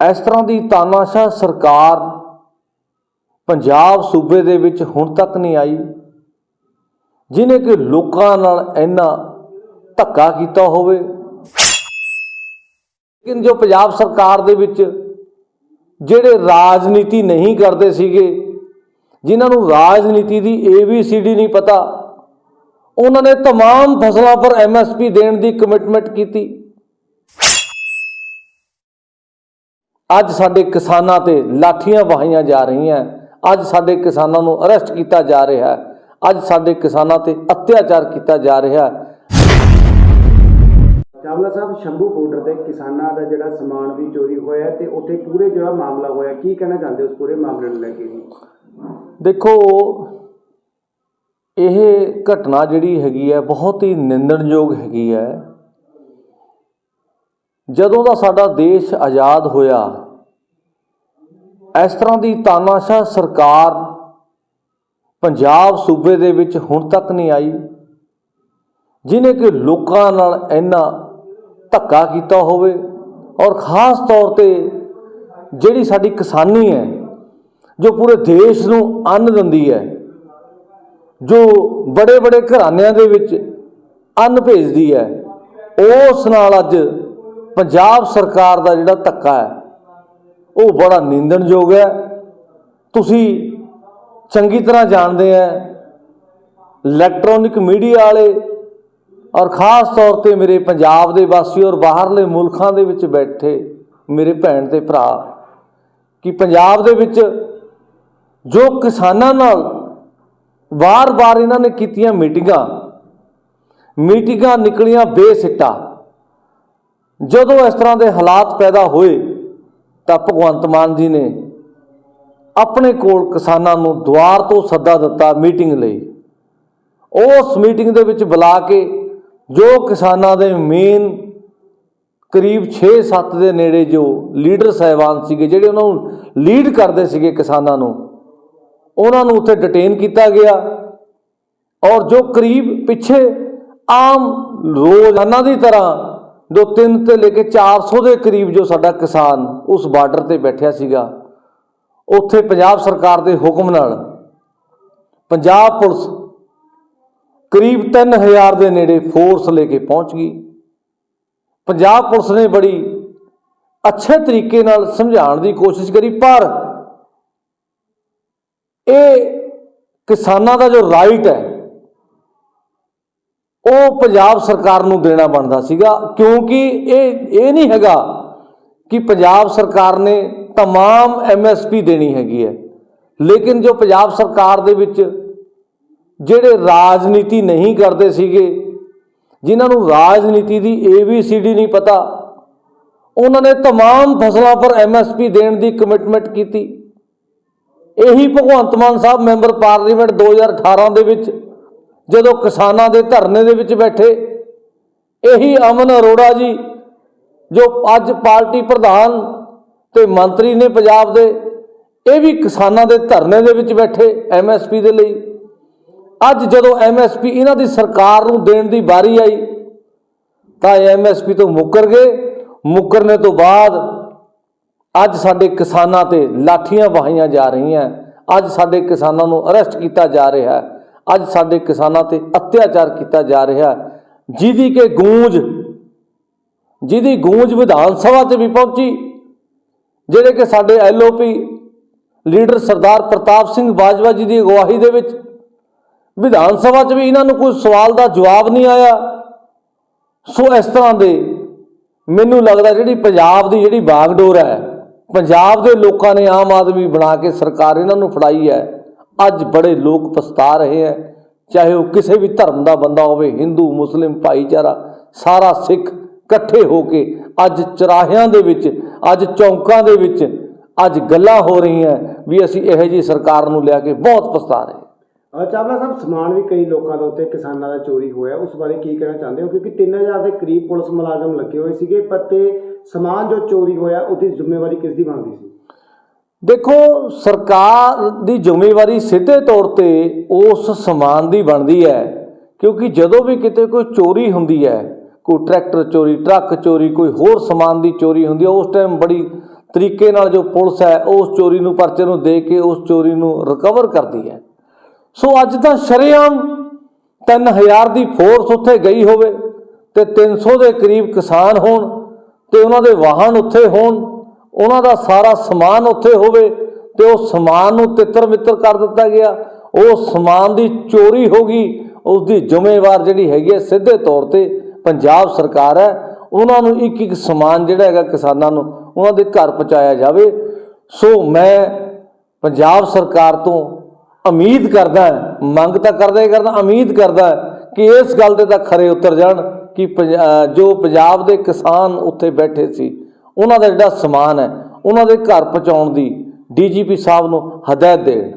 ਇਸ ਤਰ੍ਹਾਂ ਦੀ ਤਾਨਾਸ਼ਾਹ ਸਰਕਾਰ ਪੰਜਾਬ ਸੂਬੇ ਦੇ ਵਿੱਚ ਹੁਣ ਤੱਕ ਨਹੀਂ ਆਈ ਜਿਨੇ ਕਿ ਲੋਕਾਂ ਨਾਲ ਇੰਨਾ ਧੱਕਾ ਕੀਤਾ ਹੋਵੇ ਲੇਕਿਨ ਜੋ ਪੰਜਾਬ ਸਰਕਾਰ ਦੇ ਵਿੱਚ ਜਿਹੜੇ ਰਾਜਨੀਤੀ ਨਹੀਂ ਕਰਦੇ ਸੀਗੇ ਜਿਨ੍ਹਾਂ ਨੂੰ ਰਾਜਨੀਤੀ ਦੀ ਏਬੀਸੀਡੀ ਨਹੀਂ ਪਤਾ ਉਹਨਾਂ ਨੇ तमाम ਫਸਲਾਂ ਪਰ ਐਮਐਸਪੀ ਦੇਣ ਦੀ ਕਮਿਟਮੈਂਟ ਕੀਤੀ ਅੱਜ ਸਾਡੇ ਕਿਸਾਨਾਂ ਤੇ ਲਾਠੀਆਂ ਵਹਾਈਆਂ ਜਾ ਰਹੀਆਂ। ਅੱਜ ਸਾਡੇ ਕਿਸਾਨਾਂ ਨੂੰ ਅਰੈਸਟ ਕੀਤਾ ਜਾ ਰਿਹਾ। ਹੈ ਅੱਜ ਸਾਡੇ ਕਿਸਾਨਾਂ ਤੇ ਅਤਿਆਚਾਰ ਕੀਤਾ ਜਾ ਰਿਹਾ। ਹੈ ਚਾਵਲਾ ਸਾਹਿਬ ਸ਼ੰਭੂ ਬਾਰਡਰ ਤੇ ਕਿਸਾਨਾਂ ਦਾ ਜਿਹੜਾ ਸਮਾਨ ਵੀ ਚੋਰੀ ਹੋਇਆ ਤੇ ਉੱਥੇ ਪੂਰੇ ਜਿਹੜਾ ਮਾਮਲਾ ਹੋਇਆ ਕੀ ਕਹਿਣਾ ਚਾਹੁੰਦੇ ਉਸ ਪੂਰੇ ਮਾਮਲੇ ਨੂੰ ਲੈ ਕੇ? ਜੀ ਦੇਖੋ ਇਹ ਘਟਨਾ ਜਿਹੜੀ ਹੈਗੀ ਹੈ ਬਹੁਤ ਹੀ ਨਿੰਦਣਯੋਗ ਹੈਗੀ ਹੈ। ਜਦੋਂ ਦਾ ਸਾਡਾ ਦੇਸ਼ ਆਜ਼ਾਦ ਹੋਇਆ, ਇਸ ਤਰ੍ਹਾਂ ਦੀ ਤਾਨਾਸ਼ਾਹ ਸਰਕਾਰ ਪੰਜਾਬ ਸੂਬੇ ਦੇ ਵਿੱਚ ਹੁਣ ਤੱਕ ਨਹੀਂ ਆਈ ਜਿਨੇ ਕਿ ਲੋਕਾਂ ਨਾਲ ਇੰਨਾ ਧੱਕਾ ਕੀਤਾ ਹੋਵੇ ਔਰ ਖਾਸ ਤੌਰ ਤੇ ਜਿਹੜੀ ਸਾਡੀ ਕਿਸਾਨੀ ਹੈ, ਜੋ ਪੂਰੇ ਦੇਸ਼ ਨੂੰ ਅੰਨ ਦਿੰਦੀ ਹੈ, ਜੋ ਬੜੇ ਬੜੇ ਘਰਾਨਿਆਂ ਦੇ ਵਿੱਚ ਅੰਨ ਭੇਜਦੀ ਹੈ, ਉਸ ਨਾਲ ਅੱਜ ਪੰਜਾਬ ਸਰਕਾਰ ਦਾ ਜਿਹੜਾ ਧੱਕਾ ਹੈ, ਉਹ ਬੜਾ ਨਿੰਦਣਯੋਗ ਹੈ। ਤੁਸੀਂ ਚੰਗੀ ਤਰ੍ਹਾਂ ਜਾਣਦੇ ਆ ਇਲੈਕਟ੍ਰੋਨਿਕ ਮੀਡੀਆ ਵਾਲੇ ਔਰ ਖਾਸ ਤੌਰ ਤੇ ਮੇਰੇ ਪੰਜਾਬ ਦੇ ਵਾਸੀ ਔਰ ਬਾਹਰਲੇ ਮੁਲਕਾਂ ਦੇ ਵਿੱਚ ਬੈਠੇ ਮੇਰੇ ਭੈਣ ਤੇ ਭਰਾ, ਕਿ ਪੰਜਾਬ ਦੇ ਵਿੱਚ ਜੋ ਕਿਸਾਨਾਂ ਨਾਲ ਵਾਰ-ਵਾਰ ਇਹਨਾਂ ਨੇ ਕੀਤੀਆਂ ਮੀਟਿੰਗਾਂ ਮੀਟਿੰਗਾਂ ਨਿਕਲੀਆਂ ਬੇਸਿੱਟਾ। ਜਦੋਂ ਇਸ ਤਰ੍ਹਾਂ ਦੇ ਹਾਲਾਤ ਪੈਦਾ ਹੋਏ ਤਾਂ ਭਗਵੰਤ ਮਾਨ ਜੀ ਨੇ ਆਪਣੇ ਕੋਲ ਕਿਸਾਨਾਂ ਨੂੰ ਦੁਆਰ ਤੋਂ ਸੱਦਾ ਦਿੱਤਾ ਮੀਟਿੰਗ ਲਈ। ਉਸ ਮੀਟਿੰਗ ਦੇ ਵਿੱਚ ਬੁਲਾ ਕੇ ਜੋ ਕਿਸਾਨਾਂ ਦੇ ਮੇਨ ਕਰੀਬ 6-7 ਦੇ ਨੇੜੇ ਜੋ ਲੀਡਰ ਸਹਿਬਾਨ ਸੀਗੇ, ਜਿਹੜੇ ਉਹਨਾਂ ਨੂੰ ਲੀਡ ਕਰਦੇ ਸੀਗੇ ਕਿਸਾਨਾਂ ਨੂੰ, ਉਹਨਾਂ ਨੂੰ ਉੱਥੇ ਡਿਟੇਨ ਕੀਤਾ ਗਿਆ ਔਰ ਜੋ ਕਰੀਬ ਪਿੱਛੇ ਆਮ ਰੋਜ਼ਾਨਾ ਦੀ ਤਰ੍ਹਾਂ ਜੋ 3 ਤੇ ਲੈ ਕੇ 400 ਦੇ ਕਰੀਬ ਜੋ ਸਾਡਾ ਕਿਸਾਨ ਉਸ ਬਾਰਡਰ ਤੇ ਬੈਠਿਆ ਸੀਗਾ, ਉੱਥੇ ਪੰਜਾਬ ਸਰਕਾਰ ਦੇ ਹੁਕਮ ਨਾਲ ਪੰਜਾਬ ਪੁਲਿਸ ਕਰੀਬ 3000 ਦੇ ਨੇੜੇ ਫੋਰਸ ਲੈ ਕੇ ਪਹੁੰਚ ਗਈ। ਪੰਜਾਬ ਪੁਲਿਸ ਨੇ ਬੜੀ ਅੱਛੇ ਤਰੀਕੇ ਨਾਲ ਸਮਝਾਉਣ ਦੀ ਕੋਸ਼ਿਸ਼ ਕਰੀ, ਪਰ ਇਹ ਕਿਸਾਨਾਂ ਦਾ ਜੋ ਰਾਈਟ ਹੈ ਉਹ ਪੰਜਾਬ ਸਰਕਾਰ ਨੂੰ ਦੇਣਾ ਬਣਦਾ ਸੀਗਾ ਕਿਉਂਕਿ ਇਹ ਇਹ ਨਹੀਂ ਹੈਗਾ ਕਿ ਪੰਜਾਬ ਸਰਕਾਰ ਨੇ तमाम ਐਮਐਸਪੀ ਦੇਣੀ ਹੈਗੀ ਹੈ ਲੇਕਿਨ ਜੋ ਪੰਜਾਬ ਸਰਕਾਰ ਦੇ ਵਿੱਚ ਜਿਹੜੇ ਰਾਜਨੀਤੀ ਨਹੀਂ ਕਰਦੇ ਸੀਗੇ ਜਿਨ੍ਹਾਂ ਨੂੰ ਰਾਜਨੀਤੀ ਦੀ ਏਬੀਸੀਡੀ ਨਹੀਂ ਪਤਾ ਉਹਨਾਂ ਨੇ तमाम ਫਸਲਾਂ ਪਰ ਐਮਐਸਪੀ ਦੇਣ ਦੀ ਕਮਿਟਮੈਂਟ ਕੀਤੀ ਇਹੀ ਭਗਵੰਤ ਮਾਨ ਸਾਹਿਬ ਮੈਂਬਰ ਪਾਰਲੀਮੈਂਟ 2018 ਦੇ ਵਿੱਚ ਜਦੋਂ ਕਿਸਾਨਾਂ ਦੇ ਧਰਨੇ ਦੇ ਵਿੱਚ ਬੈਠੇ, ਇਹੀ ਅਮਨ ਅਰੋੜਾ ਜੀ, ਜੋ ਅੱਜ ਪਾਰਟੀ ਪ੍ਰਧਾਨ ਤੇ ਮੰਤਰੀ ਨੇ ਪੰਜਾਬ ਦੇ, ਇਹ ਵੀ ਕਿਸਾਨਾਂ ਦੇ ਧਰਨੇ ਦੇ ਵਿੱਚ ਬੈਠੇ ਐਮਐਸਪੀ ਦੇ ਲਈ। ਅੱਜ ਜਦੋਂ ਐਮਐਸਪੀ ਇਹਨਾਂ ਦੀ ਸਰਕਾਰ ਨੂੰ ਦੇਣ ਦੀ ਵਾਰੀ ਆਈ, ਤਾਂ ਐਮਐਸਪੀ ਤੋਂ ਮੁੱਕਰ ਗਏ। ਮੁੱਕਰਨੇ ਤੋਂ ਬਾਅਦ ਅੱਜ ਸਾਡੇ ਕਿਸਾਨਾਂ ਤੇ ਲਾਠੀਆਂ ਵਹਾਈਆਂ ਜਾ ਰਹੀਆਂ। ਅੱਜ ਸਾਡੇ ਕਿਸਾਨਾਂ ਨੂੰ ਅਰੈਸਟ ਕੀਤਾ ਜਾ ਰਿਹਾ। ਹੈ ਅੱਜ ਸਾਡੇ ਕਿਸਾਨਾਂ ਤੇ ਅਤਿਆਚਾਰ ਕੀਤਾ ਜਾ ਰਿਹਾ ਜਿਹਦੀ ਕਿ ਗੂੰਜ, ਜਿਹਦੀ ਗੂੰਜ ਵਿਧਾਨ ਸਭਾ ਤੇ ਵੀ ਪਹੁੰਚੀ, ਜਿਹੜੇ ਕਿ ਸਾਡੇ ਐਲਓਪੀ ਲੀਡਰ ਸਰਦਾਰ ਪ੍ਰਤਾਪ ਸਿੰਘ ਬਾਜਵਾ ਜੀ ਦੀ ਅਗਵਾਈ ਦੇ ਵਿੱਚ ਵਿਧਾਨ ਸਭਾ 'ਚ ਵੀ ਇਹਨਾਂ ਨੂੰ ਕੋਈ ਸਵਾਲ ਦਾ ਜਵਾਬ ਨਹੀਂ ਆਇਆ। ਸੋ ਇਸ ਤਰ੍ਹਾਂ ਦੇ ਮੈਨੂੰ ਲੱਗਦਾ ਜਿਹੜੀ ਪੰਜਾਬ ਦੀ ਜਿਹੜੀ ਬਾਗਡੋਰ ਹੈ, ਪੰਜਾਬ ਦੇ ਲੋਕਾਂ ਨੇ ਆਮ ਆਦਮੀ ਬਣਾ ਕੇ ਸਰਕਾਰ ਇਹਨਾਂ ਨੂੰ ਫੜਾਈ ਹੈ। ਅੱਜ ਬੜੇ ਲੋਕ ਪਛਤਾ ਰਹੇ ਹੈ ਚਾਹੇ ਉਹ ਕਿਸੇ ਵੀ ਧਰਮ ਦਾ ਬੰਦਾ ਹੋਵੇ, ਹਿੰਦੂ, ਮੁਸਲਿਮ, ਭਾਈਚਾਰਾ, ਸਾਰਾ ਸਿੱਖ ਇਕੱਠੇ ਹੋ ਕੇ ਅੱਜ ਚਰਾਹਿਆਂ ਦੇ ਵਿੱਚ, ਅੱਜ ਚੌਂਕਾਂ ਦੇ ਵਿੱਚ, ਅੱਜ ਗੱਲਾਂ ਹੋ ਰਹੀਆਂ ਵੀ ਅਸੀਂ ਇਹੋ ਜਿਹੀ ਸਰਕਾਰ ਨੂੰ ਲਿਆ ਕੇ ਬਹੁਤ ਪਛਤਾ ਰਹੇ। ਚਾਵਲਾ ਸਾਹਿਬ, ਸਮਾਨ ਵੀ ਕਈ ਲੋਕਾਂ ਦਾ ਉੱਤੇ ਕਿਸਾਨਾਂ ਦਾ ਚੋਰੀ ਹੋਇਆ। ਉਸ ਬਾਰੇ ਕੀ ਕਹਿਣਾ ਚਾਹੁੰਦੇ ਹੋ? ਕਿਉਂਕਿ 3000 ਦੇ ਕਰੀਬ ਪੁਲਿਸ ਮੁਲਾਜ਼ਮ ਲੱਗੇ ਹੋਏ ਸੀਗੇ, ਪਰ ਤੇ ਸਮਾਨ ਜੋ ਚੋਰੀ ਹੋਇਆ, ਉਹਦੀ ਜ਼ਿੰਮੇਵਾਰੀ ਕਿਸ ਦੀ ਬਣਦੀ ਸੀ? ਦੇਖੋ, ਸਰਕਾਰ ਦੀ ਜ਼ਿੰਮੇਵਾਰੀ ਸਿੱਧੇ ਤੌਰ ਤੇ ਉਸ ਸਮਾਨ ਦੀ ਬਣਦੀ ਹੈ, ਕਿਉਂਕਿ ਜਦੋਂ ਵੀ ਕਿਤੇ ਕੋਈ ਚੋਰੀ ਹੁੰਦੀ ਹੈ, ਕੋਈ ਟਰੈਕਟਰ ਚੋਰੀ, ਟਰੱਕ ਚੋਰੀ, ਕੋਈ ਹੋਰ ਸਮਾਨ ਦੀ ਚੋਰੀ ਹੁੰਦੀ ਹੈ, ਉਸ ਟਾਈਮ ਬੜੀ ਤਰੀਕੇ ਨਾਲ ਜੋ ਪੁਲਿਸ ਹੈ, ਉਸ ਚੋਰੀ ਨੂੰ ਪਰਚੇ ਨੂੰ ਦੇ ਕੇ ਉਸ ਚੋਰੀ ਨੂੰ ਰਿਕਵਰ ਕਰਦੀ ਹੈ। ਸੋ ਅੱਜ ਤਾਂ ਸ਼ਰੇਆਮ 3000 ਦੀ ਫੋਰਸ ਉੱਥੇ ਗਈ ਹੋਵੇ ਤੇ 300 ਦੇ ਕਰੀਬ ਕਿਸਾਨ ਹੋਣ ਤੇ ਉਹਨਾਂ ਦੇ ਵਾਹਨ ਉੱਥੇ ਹੋਣ ਉਹਨਾਂ ਦਾ ਸਾਰਾ ਸਮਾਨ ਉੱਥੇ ਹੋਵੇ ਤੇ ਉਹ ਸਮਾਨ ਨੂੰ ਤਿੱਤਰ ਮਿੱਤਰ ਕਰ ਦਿੱਤਾ ਗਿਆ। ਉਹ ਸਮਾਨ ਦੀ ਚੋਰੀ ਹੋ ਗਈ। ਉਸ ਦੀ ਜ਼ਿੰਮੇਵਾਰ ਜਿਹੜੀ ਹੈਗੀ ਹੈ ਸਿੱਧੇ ਤੌਰ ਤੇ ਪੰਜਾਬ ਸਰਕਾਰ ਹੈ। ਉਹਨਾਂ ਨੂੰ ਇੱਕ ਇੱਕ ਸਮਾਨ ਜਿਹੜਾ ਹੈਗਾ ਕਿਸਾਨਾਂ ਨੂੰ ਉਹਨਾਂ ਦੇ ਘਰ ਪਹੁੰਚਾਇਆ ਜਾਵੇ। ਸੋ ਮੈਂ ਪੰਜਾਬ ਸਰਕਾਰ ਤੋਂ ਉਮੀਦ ਕਰਦਾ ਮੰਗ ਤਾਂ ਕਰਦਾ ਹੀ ਕਰਦਾ, ਉਮੀਦ ਕਰਦਾ ਕਿ ਇਸ ਗੱਲ ਦੇ ਤਾਂ ਖਰੇ ਉਤਰ ਜਾਣ ਕਿ ਪੰਜ- ਜੋ ਪੰਜਾਬ ਦੇ ਕਿਸਾਨ ਉੱਥੇ ਬੈਠੇ ਸੀ ਉਹਨਾਂ ਦਾ ਜਿਹੜਾ ਸਮਾਨ ਹੈ, ਉਹਨਾਂ ਦੇ ਘਰ ਪਹੁੰਚਾਉਣ ਦੀ ਡੀਜੀਪੀ ਸਾਹਿਬ ਨੂੰ ਹਦਾਇਤ ਦੇਣ।